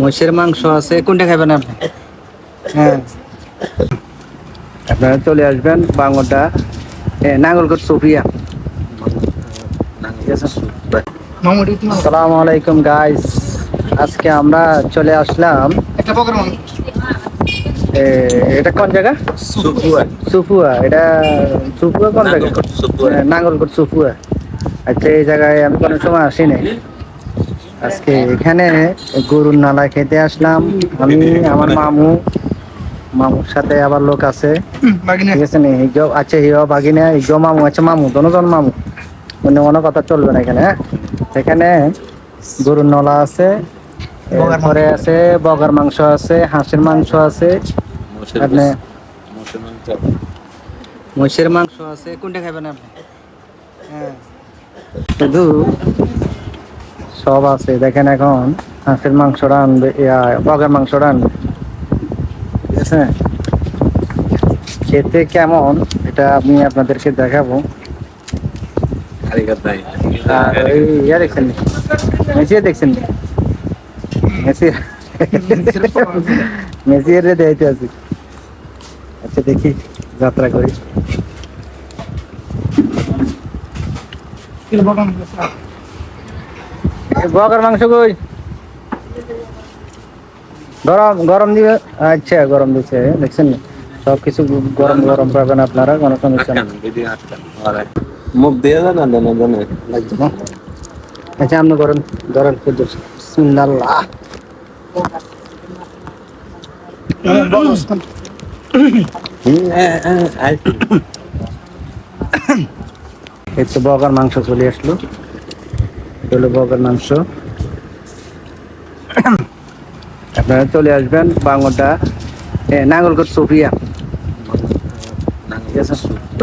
মহিষের মাংস আছে। কোনটা খাবেন আপনি? হ্যাঁ। আপনারা চলে আসবেন বাংলাটা। নাঙ্গলকোট সোফিয়া আসসালামু আলাইকুম গাইস আজকে আমরা চলে আসলাম। এটা কোন জায়গা? সুপুয়া। সুফুয়া এটা সুফুয়া কোন জায়গা? নাঙ্গলকোট সুপুয়া। হ্যাঁ, সুফুয়া আচ্ছা এই জায়গায় আমি কোনো সময় আসিনি। আজকে এখানে গরুর নালা খেতে আসলাম। আমি আমার মামু মামুর সাথে আবার লোক আছে। বাগিনা। ঠিক আছে নি আছে হিও বাগিনা হিজো মামু আছে মামু দনোজন মামু। অন্য কোনো কথা চলবে না এখানে হ্যাঁ? এখানে গরুর নলা আছে বগার এরপরে আছে বগার মাংস আছে হাঁসের মাংস আছে আপনি মহিষের মাংস আছে। কোনটা খাবেন আপনি? হ্যাঁ। শুধু সব আছে। দেখেন এখন হাঁসের মাংস ইয়া, বগের মাংসটা আনবে ঠিক আছে? খেতে কেমন? এটা আমি আপনাদেরকে দেখাবো। দেখছেন? মেসি? মেসি মেসি আচ্ছা দেখি যাত্রা করি। বগের মাংস কই? গরম গরম দিবে? আচ্ছা গরম দিচ্ছে দেখছেন? সব কিছু গরম গরম পাবেন আপনারা কোনো সমস্যা নেই। মুখ দিয়ে জানা জানা জানে লাগছে না আচ্ছা আপনি গরম কুদ্দুস বিসমিল্লাহ। এই তো বগার মাংস চলে আসলো। এটা বগার মাংস। আপনারা চলে আসবেন বাংলাটা নাঙ্গলকোট সুফিয়া। সুপুয়া